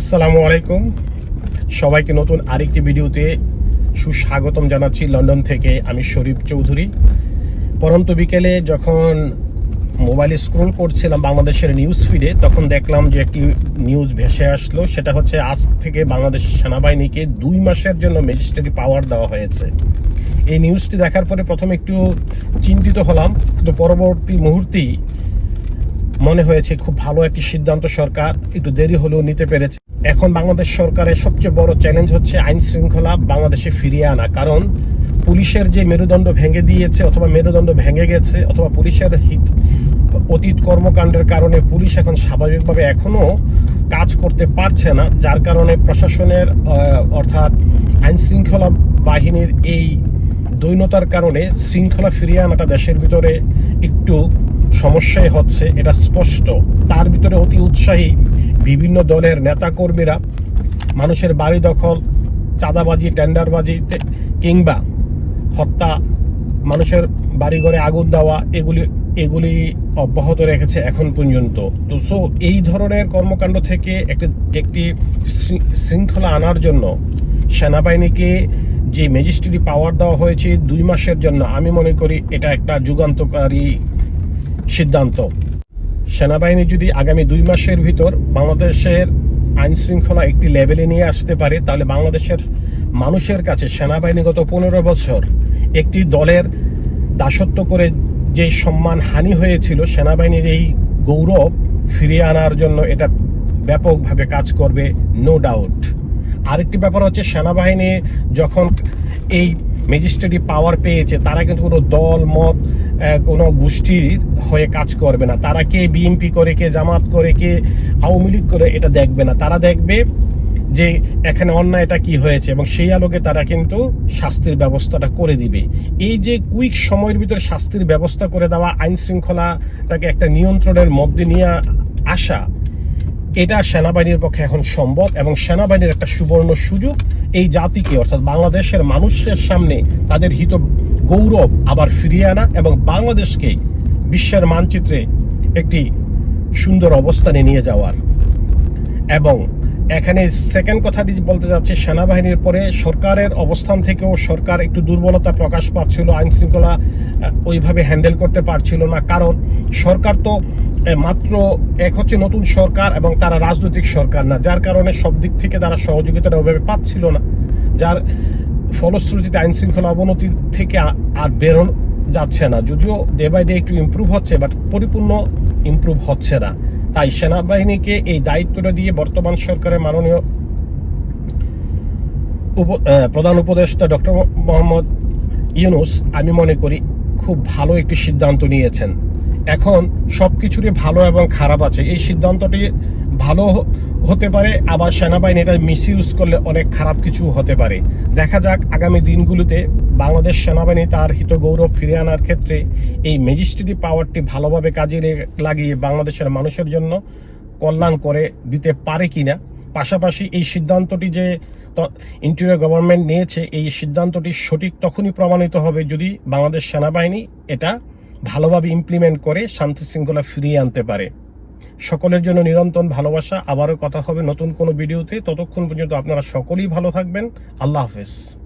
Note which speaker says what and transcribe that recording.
Speaker 1: আসসালামু আলাইকুম। সবাইকে নতুন আরেকটি ভিডিওতে সুস্বাগতম জানাচ্ছি লন্ডন থেকে আমি শরীফ চৌধুরী। পরন্ত বিকেলে যখন মোবাইলে স্ক্রোল করছিলাম বাংলাদেশের নিউজ ফিডে, তখন দেখলাম যে একটি নিউজ ভেসে আসলো। সেটা হচ্ছে আজ থেকে বাংলাদেশ সেনাবাহিনীকে দুই মাসের জন্য ম্যাজিস্ট্রেটি পাওয়ার দেওয়া হয়েছে। এই নিউজটি দেখার পরে প্রথমে একটু চিন্তিত হলাম, কিন্তু পরবর্তী মুহূর্তেই মনে হয়েছে খুব ভালো একটি সিদ্ধান্ত সরকার, একটু দেরি হলেও নিতে পেরেছে। এখন বাংলাদেশ সরকারের সবচেয়ে বড় চ্যালেঞ্জ হচ্ছে আইন শৃঙ্খলা বাংলাদেশে ফিরিয়ে আনা। কারণ পুলিশের যে মেরুদণ্ড ভেঙে দিয়েছে অথবা মেরুদণ্ড ভেঙে গেছে অথবা পুলিশের অতীত কর্মকাণ্ডের কারণে পুলিশ এখন স্বাভাবিকভাবে এখনও কাজ করতে পারছে না। যার কারণে প্রশাসনের অর্থাৎ আইন শৃঙ্খলা বাহিনীর এই দৈনতার কারণে শৃঙ্খলা ফিরিয়ে আনাটা দেশের ভিতরে একটু সমস্যায় হচ্ছে, এটা স্পষ্ট। তার ভিতরে অতি উৎসাহী বিভিন্ন দলের নেতাকর্মীরা মানুষের বাড়ি দখল, চাঁদাবাজি, টেন্ডারবাজি কিংবা হত্যা, মানুষের বাড়িঘরে আগুন দেওয়া, এগুলি এগুলি অব্যাহত রেখেছে এখন পর্যন্ত। তো সো, এই ধরনের কর্মকাণ্ড থেকে একটি একটি শৃঙ্খলা আনার জন্য সেনাবাহিনীকে যে ম্যাজিস্ট্রেটি পাওয়ার দেওয়া হয়েছে দুই মাসের জন্য, আমি মনে করি এটা একটা যুগান্তকারী সিদ্ধান্ত। সেনাবাহিনী যদি আগামী দুই মাসের ভিতর বাংলাদেশের আইন শৃঙ্খলা একটি লেভেলে নিয়ে আসতে পারে, তাহলে বাংলাদেশের মানুষের কাছে সেনাবাহিনী গত পনেরো বছর একটি দলের দাসত্ব করে যে সম্মান হানি হয়েছিল, সেনাবাহিনীর এই গৌরব ফিরিয়ে আনার জন্য এটা ব্যাপকভাবে কাজ করবে নো ডাউট আরেকটি ব্যাপার হচ্ছে, সেনাবাহিনী যখন এই ম্যাজিস্ট্রেটি পাওয়ার পেয়েছে, তারা কিন্তু কোনো দল, মত কোনো গোষ্ঠীর হয়ে কাজ করবে না। তারা কে বিএনপি করে, কে জামাত করে, কে আওয়ামী লীগ করে, এটা দেখবে না। তারা দেখবে যে এখানে অন্যায়টা কি হয়েছে এবং সেই আলোকে তারা কিন্তু শাস্তির ব্যবস্থাটা করে দিবে। এই যে কুইক সময়ের ভিতরে শাস্তির ব্যবস্থা করে দেওয়া আইন শৃঙ্খলাটাকে একটা নিয়ন্ত্রণের মধ্যে নিয়ে আসা এটা সেনাবাহিনীর পক্ষে এখন সম্ভব এবং সেনাবাহিনীর একটা সুবর্ণ সুযোগ। এই জাতিকে, অর্থাৎ বাংলাদেশের মানুষের সামনে তাদের হিত গৌরব আবার ফিরিয়ে আনা এবং বাংলাদেশকে বিশ্বের মানচিত্রে একটি সুন্দর অবস্থানে নিয়ে যাওয়ার। এবং এখানে সেকেন্ড কথাটি বলতে যাচ্ছি, সেনাবাহিনীর পরে সরকারের অবস্থান থেকেও সরকার একটু দুর্বলতা প্রকাশ পাচ্ছিল আইন শৃঙ্খলা ওইভাবে হ্যান্ডেল করতে পারছিল না। কারণ সরকার তো মাত্র এক হচ্ছে নতুন সরকার এবং তারা রাজনৈতিক সরকার না। যার কারণে সব দিক থেকে তারা সহযোগিতাটা ওইভাবে পাচ্ছিল না। যার ফলশ্রুতিতে আইন শৃঙ্খলা অবনতি থেকে আর বেরোন যাচ্ছে না। যদিও ডে বাই ডে একটু ইমপ্রুভ হচ্ছে বাট পরিপূর্ণ ইমপ্রুভ হচ্ছে না। তাই সেনাবাহিনীকে এই দায়িত্বটা দিয়ে বর্তমান সরকারের মাননীয় প্রধান উপদেষ্টা ডক্টর মোহাম্মদ ইউনুস, আমি মনে করি, খুব ভালো একটি সিদ্ধান্ত নিয়েছেন। এখন সব কিছুরই ভালো এবং খারাপ আছে। এই সিদ্ধান্তটি ভালো হতে পারে, আবার সেনাবাহিনী এটা মিস ইউজ করলে অনেক খারাপ কিছু হতে পারে। দেখা যাক আগামী দিনগুলোতে বাংলাদেশ সেনাবাহিনী তার হিত গৌরব ফিরিয়ে আনার ক্ষেত্রে এই ম্যাজিস্ট্রেটি পাওয়ারটি ভালোভাবে কাজে লাগিয়ে বাংলাদেশের মানুষের জন্য কল্যাণ করে দিতে পারে কিনা। পাশাপাশি এই সিদ্ধান্তটি যে ইন্টেরিয়র গভর্নমেন্ট নিয়েছে, এই সিদ্ধান্তটি সঠিক তখনই প্রমাণিত হবে যদি বাংলাদেশ সেনাবাহিনী এটা ভালোভাবে ইমপ্লিমেন্ট করে শান্তি শৃঙ্খলা ফিরিয়ে আনতে পারে। সকলের জন্য নিরন্তর ভালোবাসা। আবারও কথা হবে নতুন কোনো ভিডিওতে। ততক্ষণ পর্যন্ত আপনারা সকলেই ভালো থাকবেন। আল্লাহ হাফেজ।